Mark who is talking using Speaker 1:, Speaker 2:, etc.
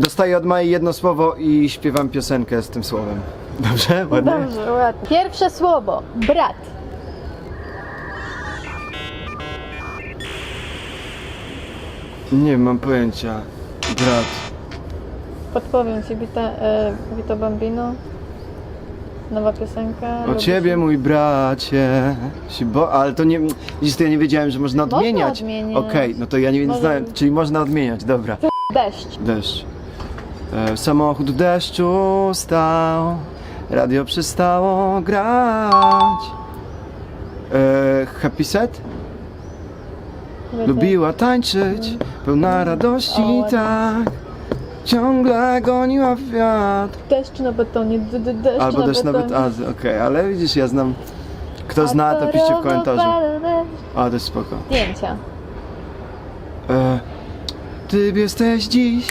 Speaker 1: Dostaję od Mai jedno słowo i śpiewam piosenkę z tym słowem. Dobrze? Ładnie?
Speaker 2: Dobrze, ładnie. Pierwsze słowo. Brat.
Speaker 1: Nie mam pojęcia. Brat.
Speaker 2: Podpowiem ci, Vita, e, Vito Bambino. Nowa piosenka.
Speaker 1: O
Speaker 2: Lubię
Speaker 1: ciebie, mój bracie. Się bo... Ale to nie. Widzisz, to ja nie wiedziałem, że można
Speaker 2: Można
Speaker 1: odmieniać.
Speaker 2: odmieniać.
Speaker 1: Okej, no to ja nie
Speaker 2: Może-
Speaker 1: znałem. Czyli można odmieniać, dobra.
Speaker 2: Deszcz.
Speaker 1: Deszcz. E, samochód w deszczu stał, radio przestało grać. E, happy set? Lubiła tańczyć, pełna radości,
Speaker 2: O, ładnie.
Speaker 1: tak. Ciągle goniła wiatr.
Speaker 2: Deszcz na betonie. D, d, deszcz
Speaker 1: Albo
Speaker 2: na
Speaker 1: też
Speaker 2: betonie.
Speaker 1: nawet, a, okej, ale widzisz, ja znam. Kto zna, to piszcie w komentarzu. A, to jest spoko.
Speaker 2: Zdjęcia.
Speaker 1: E, ty jesteś dziś